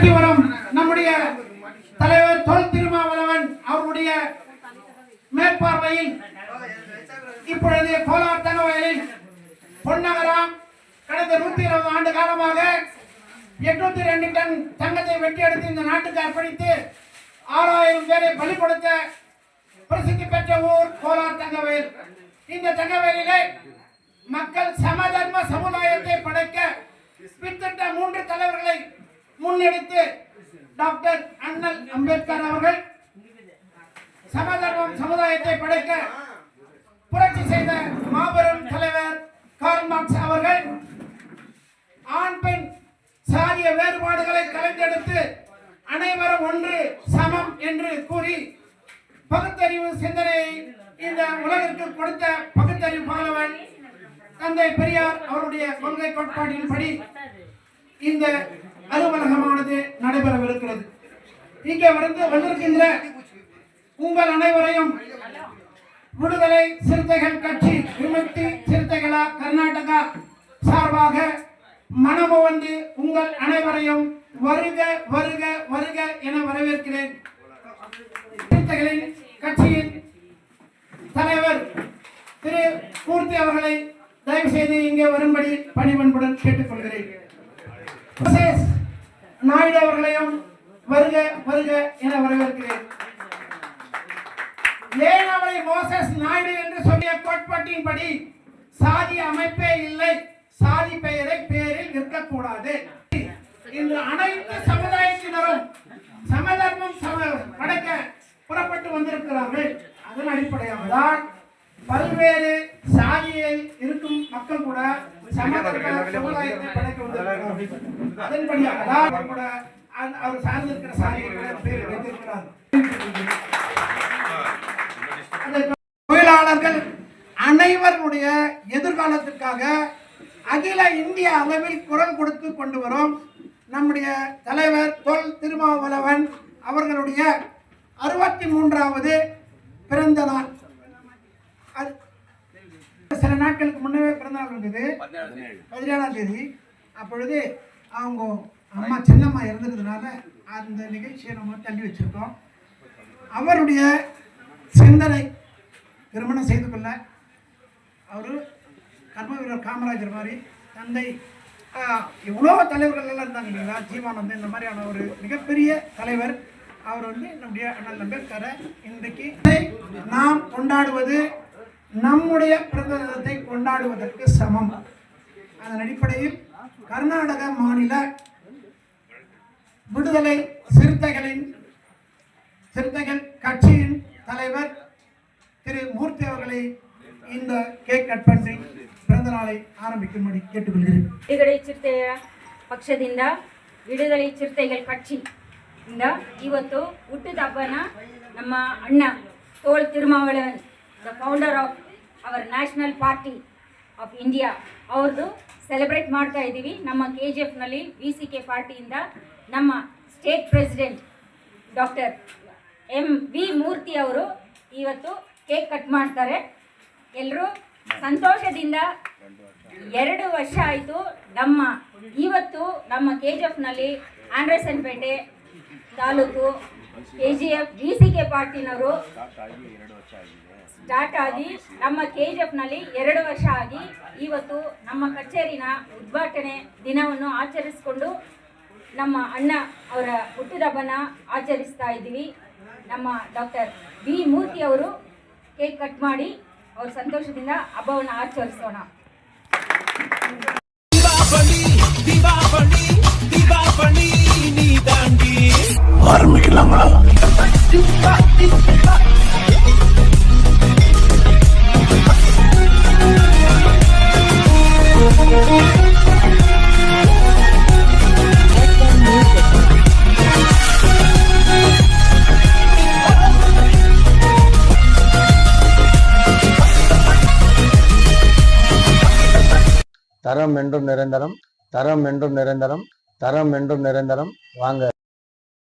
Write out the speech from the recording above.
நடத்தி வரும் நம்முடைய தலைவர் தொல் திருமாவளவன் அவருடைய மேற்பார்வையில் இப்பொழுது கோலார் தகவலில் பொன்னகரம் கடந்த நூத்தி இருபது ஆண்டு காலமாக எட்நூத்தி ரெண்டு டன் தங்கத்தை வெட்டி எடுத்து இந்த நாட்டுக்கு அர்ப்பணித்து ஆறாயிரம் பேரை பலி கொடுத்த பிரசித்தி பெற்ற ஊர் கோலார் தங்கவேல். இந்த தங்கவேலிலே மக்கள் சமதர்ம சமுதாயத்தை படைக்க பித்திட்ட மூன்று தலைவர்களை முன்னெடுத்து டாக்டர் அண்ணல் அம்பேத்கர் அவர்கள் சமதர்மம் சமுதாயத்தை படைக்க புரட்சி செய்த மாபெரும் தலைவர் கார்மார்க்ஸ் அவர்கள் ஆண் பெண் சாதிய வேறுபாடுகளை கலைந்தெடுத்து அனைவரும் ஒன்று சமம் என்று கூறி பகுத்தறிவு சிந்தனையை இந்த உலகிற்கு கொடுத்த பகுத்தறிவு மாணவன் தந்தை பெரியார் அவருடைய கொள்கை கோட்பாட்டின்படி இந்த அலுவலகமானது நடைபெறவிருக்கிறது. இங்கே வந்து வந்திருக்கின்ற உங்கள் அனைவரையும் விடுதலை சிறுத்தைகள் கட்சி விமுக்தி சிறுத்தைகளா கர்நாடகா சார்பாக மனமு வந்து உங்கள் அனைவரையும் வருக வருக வருக என வரவேற்கிறேன். சிறுத்தைகளின் கட்சியின் தலைவர் திரு. மூர்த்தி அவர்களை தயவு செய்து இங்கே வரும்படி பணிவன்புடன் கேட்டுக்கொள்கிறேன். நாயுடு அவர்களையும் வருக வருக என வரவேற்கிறேன். ஏன் அவரை மோசஸ் நாயுடு என்று சொல்லிய கோட்பாட்டின்படி சாதி அமைப்பே இல்லை சாதி பெயரை பேரில் நிற்கக்கூடாது இன்று அனைத்து சமுதாய மக்கள் கூட சமுதாயத்தை படைக்க வந்திருக்கிறார்கள் அதன்படியாக தான் அவர் கூட அவர் சார்ந்திருக்கிற சாதிகளை பேர் வைத்திருக்கிறார். தொழிலாளர்கள் அனைவருடைய எதிர்காலத்திற்காக அகில இந்திய அளவில் குரல் கொடுத்து கொண்டு வரும். நம்முடைய தலைவர் தொல் திருமாவளவன் அவர்களுடைய அறுபத்தி மூன்றாவது பிறந்த நாள். நாட்களுக்கு முன்னவே பிறந்த நாள் வந்தது பதினேழாம் தேதி. அப்பொழுது அவங்க அம்மா சின்னம்மா இறந்ததுனால அந்த நிகழ்ச்சியை நம்ம தள்ளி வச்சிருக்கோம். அவருடைய சிந்தனை திருமணம் செய்து கொள்ள அவர் கர்ம வீரர் காமராஜர் மாதிரி தந்தை ஆஹ், எவ்வளோ தலைவர்கள் எல்லாம் இருந்தாங்க இல்லைங்களா? ஜீவானந்தன் இந்த மாதிரியான ஒரு மிகப்பெரிய தலைவர். அவர் வந்து நம்முடைய அண்ணல் அம்பேத்கரை இன்றைக்கு நாம் கொண்டாடுவது நம்முடைய பிறந்த தினத்தை கொண்டாடுவதற்கு சமம் அதன் அடிப்படையில் கர்நாடக மாநில விடுதலை சிறுத்தைகளின் சிறுத்தைகள் கட்சியின் தலைவர் திரு மூர்த்தி அவர்களை இந்த கேக் கட் பண்ணி பிறந்த நாளை ஆரம்பிக்கும்படி கேட்டுக்கொள்கிறேன் ಬಿಡುಗಡೆ ಚಿರತೆಯ ಪಕ್ಷದಿಂದ ವಿಡುದಲೆ ಚಿರತೆಗಳ ಕಕ್ಷಿ ಇಂದ ಇವತ್ತು ಹುಟ್ಟಿದ ಹಬ್ಬನ ನಮ್ಮ ಅಣ್ಣ Thol ತಿರುಮಾವಳವನ್ the founder of our national party of India ಅವ್ರದ್ದು ಸೆಲೆಬ್ರೇಟ್ ಮಾಡ್ತಾ ಇದ್ದೀವಿ. ನಮ್ಮ ಕೆ ಜಿ ಎಫ್ನಲ್ಲಿ ವಿ ಸಿ ಕೆ ಪಾರ್ಟಿಯಿಂದ ನಮ್ಮ state president doctor M V Murthy ಅವರು ಇವತ್ತು ಕೇಕ್ ಕಟ್ ಮಾಡ್ತಾರೆ. ಎಲ್ಲರೂ ಸಂತೋಷದಿಂದ ಎರಡು ವರ್ಷ ಆಯಿತು. ನಮ್ಮ ಇವತ್ತು ನಮ್ಮ K G ಎಫ್ನಲ್ಲಿ Andersonpet taluk K G F D C K ಪಾರ್ಟಿನವರು start ಆಗಿ ನಮ್ಮ ಕೆ ಜಿ ಎಫ್ನಲ್ಲಿ ಎರಡು ವರ್ಷ ಆಗಿ ಇವತ್ತು ನಮ್ಮ ಕಚೇರಿನ ಉದ್ಘಾಟನೆ ದಿನವನ್ನು ಆಚರಿಸಿಕೊಂಡು ನಮ್ಮ ಅಣ್ಣ ಅವರ ಹುಟ್ಟಿದಬ್ಬನ ಆಚರಿಸ್ತಾ ಇದ್ದೀವಿ. ನಮ್ಮ ಡಾಕ್ಟರ್ ಬಿ ಮೂರ್ತಿ ಅವರು ಕೇಕ್ ಕಟ್ ಮಾಡಿ ಅವ್ರ ಸಂತೋಷದಿಂದ ಹಬ್ಬವನ್ನು ಆಚರಿಸೋಣ. ದೀಪಾವಳಿ ದೀಪಾವಳಿ ದೀಪಾವಳಿ தாண்டி. ஆரம்பிக்கலாங்களா? தரம் என்றும் நிரந்தரம் தரம் என்றும் நிரந்தரம் தரம் என்றும் நிரந்தரம். வாங்க.